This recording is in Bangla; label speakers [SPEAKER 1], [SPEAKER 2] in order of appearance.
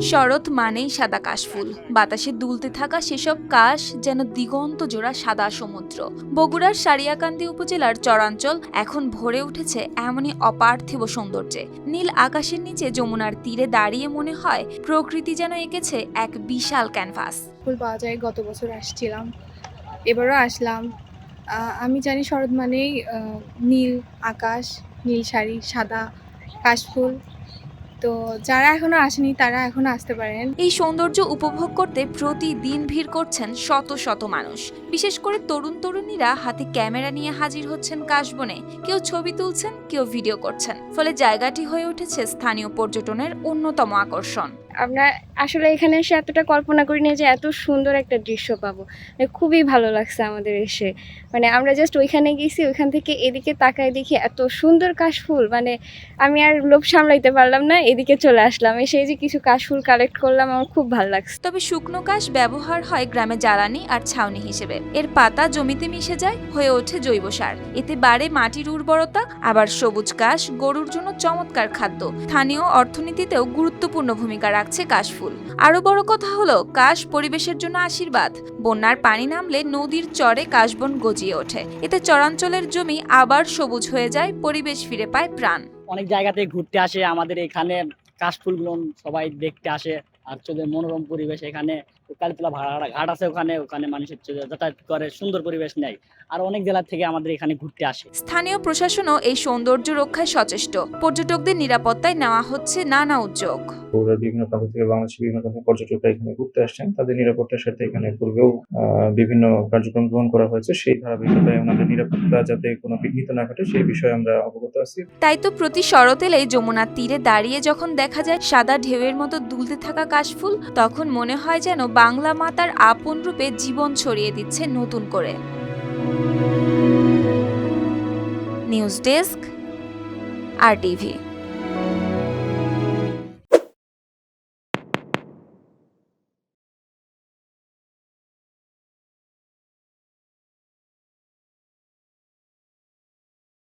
[SPEAKER 1] শরৎ মানেই সাদা কাশফুল। বাতাসে দুলতে থাকা সেসব কাশ যেন দিগন্ত জোড়া সাদা সমুদ্র। বগুড়ার সারিয়াকান্দি উপজেলার চরাঞ্চল এখন ভরে উঠেছে এমনই অপার্থিব সৌন্দর্যে। নীল আকাশের নিচে যমুনার তীরে দাঁড়িয়ে মনে হয় প্রকৃতি যেন এঁকেছে এক বিশাল ক্যানভাস।
[SPEAKER 2] ফুল পাওয়া যায়, গত বছর আসছিলাম, এবারও আসলাম। আমি জানি শরৎ মানেই নীল আকাশ, নীল শাড়ি, সাদা কাশফুল। তো যারা এখনও আসেনি, তারা এখনও আসতে পারেন।
[SPEAKER 1] এই সৌন্দর্য উপভোগ করতে প্রতিদিন ভিড় করছেন শত শত মানুষ। বিশেষ করে তরুণ তরুণীরা হাতে ক্যামেরা নিয়ে হাজির হচ্ছেন কাশবনে। কেউ ছবি তুলছেন, কেউ ভিডিও করছেন। ফলে জায়গাটি হয়ে উঠেছে স্থানীয় পর্যটনের অন্যতম আকর্ষণ।
[SPEAKER 3] আমরা আসলে এখানে এসে এতটা কল্পনা করিনি যে এত সুন্দর একটা দৃশ্য পাবো। মানে খুবই ভালো লাগছে আমাদের এসে। মানে আমরা জাস্ট ওইখানে গেছি, ওইখান থেকে এদিকে তাকায় দেখি এত সুন্দর কাশফুল। মানে আমি আর লোভ সামলাইতে পারলাম না, এদিকে চলে আসলাম। এসে যে কিছু কাশফুল কালেক্ট করলাম, আমার খুব ভালো লাগছে।
[SPEAKER 1] তবে শুকনো কাশ ব্যবহার হয় গ্রামে জ্বালানি আর ছাউনি হিসেবে। এর পাতা জমিতে মিশে যায়, হয়ে ওঠে জৈব সার। এতে বাড়ে মাটির উর্বরতা, আবার সবুজ কাশ, গরুর জন্য চমৎকার খাদ্য। স্থানীয় অর্থনীতিতেও গুরুত্বপূর্ণ ভূমিকা রাখছে কাশফুল। আরও বড় কথা হলো, কাশ পরিবেশের জন্য আশীর্বাদ। বন্যার পানি নামলে নদীর চরে কাশবন গজিয়ে ওঠে। এতে চরাঞ্চলের জমি আবার সবুজ হয়ে যায়, পরিবেশ ফিরে পায় প্রাণ।
[SPEAKER 4] অনেক জায়গাতে ঘুরতে আসে আমাদের এখানে কাশফুলগুলো সবাই দেখতে আসে। আর চলে মনোরম পরিবেশ এখানে। কালীতলা ভাড়া ঘাট আছে ওখানে ওখানে মানুষের যাতায়াত করে সুন্দর পরিবেশ নেয়। আর অনেক জেলা থেকে আমাদের এখানে ঘুরতে আসে।
[SPEAKER 1] স্থানীয় প্রশাসনও এই সৌন্দর্য রক্ষায় সচেষ্ট। পর্যটকদের নিরাপত্তায় নেওয়া হচ্ছে নানা উদ্যোগ।
[SPEAKER 5] বগুড়ার বিভিন্ন প্রান্ত থেকে বাংলাদেশের বিভিন্ন প্রান্তের পর্যটকরা এখানে ঘুরতে আসছেন। তাদের নিরাপত্তার সাথে এখানে পূর্বেও আহ, বিভিন্ন কার্যক্রম গ্রহণ করা হয়েছে। সেই ধারাবাহিকতায় ওনাদের নিরাপত্তা যাতে কোনো বিঘ্নিত না ঘটে সেই বিষয়ে আমরা অবগত আছি।
[SPEAKER 1] তাই তো প্রতি শরৎ এলেই যমুনার তীরে দাঁড়িয়ে যখন দেখা যায় সাদা ঢেউয়ের মতো দুলতে থাকা কাশফুল তখন মনে হয় যেন বাংলা মাতার আপন রূপে জীবন ছড়িয়ে দিচ্ছে নতুন করে। News desk R TV.